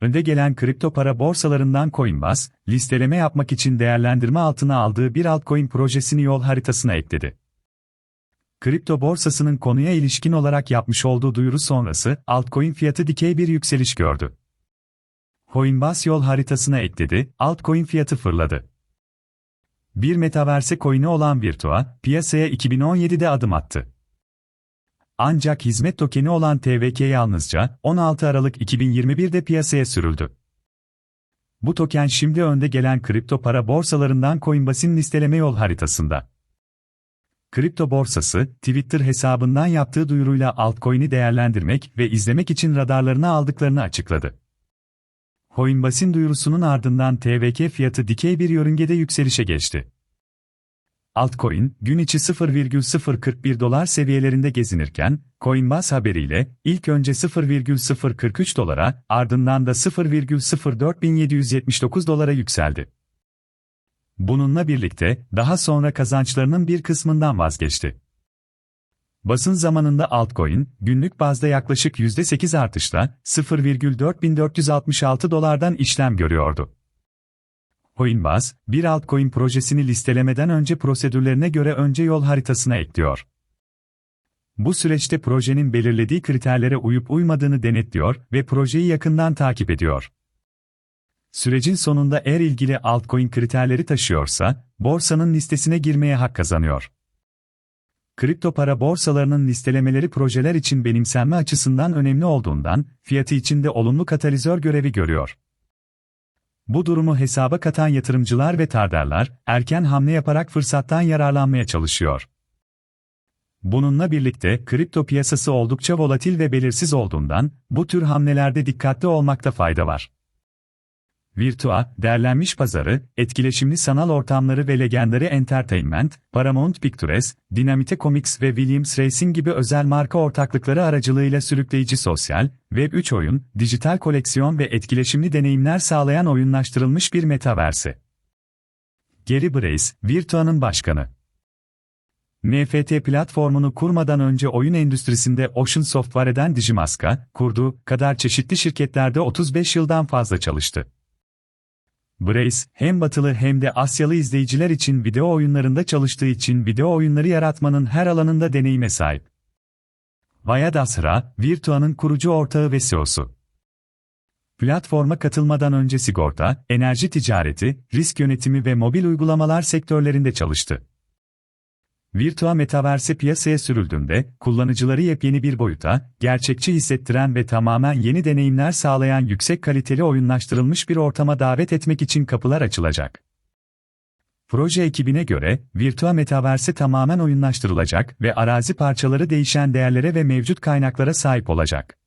önde gelen kripto para borsalarından Coinbase, listeleme yapmak için değerlendirme altına aldığı bir altcoin projesini yol haritasına ekledi. Kripto borsasının konuya ilişkin olarak yapmış olduğu duyuru sonrası, altcoin fiyatı dikey bir yükseliş gördü. Coinbase yol haritasına ekledi, altcoin fiyatı fırladı. Bir metaverse coin'i olan Virtua, piyasaya 2017'de adım attı. Ancak hizmet tokeni olan TVK yalnızca 16 Aralık 2021'de piyasaya sürüldü. Bu token şimdi önde gelen kripto para borsalarından Coinbase'in listeleme yol haritasında. Kripto borsası, Twitter hesabından yaptığı duyuruyla altcoin'i değerlendirmek ve izlemek için radarlarına aldıklarını açıkladı. Coinbase'in duyurusunun ardından TVK fiyatı dikey bir yörüngede yükselişe geçti. Altcoin, gün içi 0,041 dolar seviyelerinde gezinirken, Coinbase haberiyle, ilk önce 0,043 dolara, ardından da 0,04779 dolara yükseldi. Bununla birlikte, daha sonra kazançlarının bir kısmından vazgeçti. Basın zamanında altcoin, günlük bazda yaklaşık %8 artışla 0,4466 dolardan işlem görüyordu. Coinbase, bir altcoin projesini listelemeden önce prosedürlerine göre önce yol haritasına ekliyor. Bu süreçte projenin belirlediği kriterlere uyup uymadığını denetliyor ve projeyi yakından takip ediyor. Sürecin sonunda eğer ilgili altcoin kriterleri taşıyorsa, borsanın listesine girmeye hak kazanıyor. Kripto para borsalarının listelemeleri projeler için benimsenme açısından önemli olduğundan, fiyatı içinde olumlu katalizör görevi görüyor. Bu durumu hesaba katan yatırımcılar ve tardarlar, erken hamle yaparak fırsattan yararlanmaya çalışıyor. Bununla birlikte kripto piyasası oldukça volatil ve belirsiz olduğundan, bu tür hamlelerde dikkatli olmakta fayda var. Virtua, derlenmiş pazarı, etkileşimli sanal ortamları ve Legendary Entertainment, Paramount Pictures, Dynamite Comics ve Williams Racing gibi özel marka ortaklıkları aracılığıyla sürükleyici sosyal, Web3 oyun, dijital koleksiyon ve etkileşimli deneyimler sağlayan oyunlaştırılmış bir metaverse. Gary Brace, Virtua'nın başkanı. NFT platformunu kurmadan önce oyun endüstrisinde Ocean Software'den Digimaska, kurduğu kadar çeşitli şirketlerde 35 yıldan fazla çalıştı. Brace, hem batılı hem de Asyalı izleyiciler için video oyunlarında çalıştığı için video oyunları yaratmanın her alanında deneyime sahip. Vayad Asra, Virtua'nın kurucu ortağı ve CEO'su. Platforma katılmadan önce sigorta, enerji ticareti, risk yönetimi ve mobil uygulamalar sektörlerinde çalıştı. Virtua Metaverse piyasaya sürüldüğünde, kullanıcıları yepyeni bir boyuta, gerçekçi hissettiren ve tamamen yeni deneyimler sağlayan yüksek kaliteli oyunlaştırılmış bir ortama davet etmek için kapılar açılacak. Proje ekibine göre, Virtua Metaverse tamamen oyunlaştırılacak ve arazi parçaları değişen değerlere ve mevcut kaynaklara sahip olacak.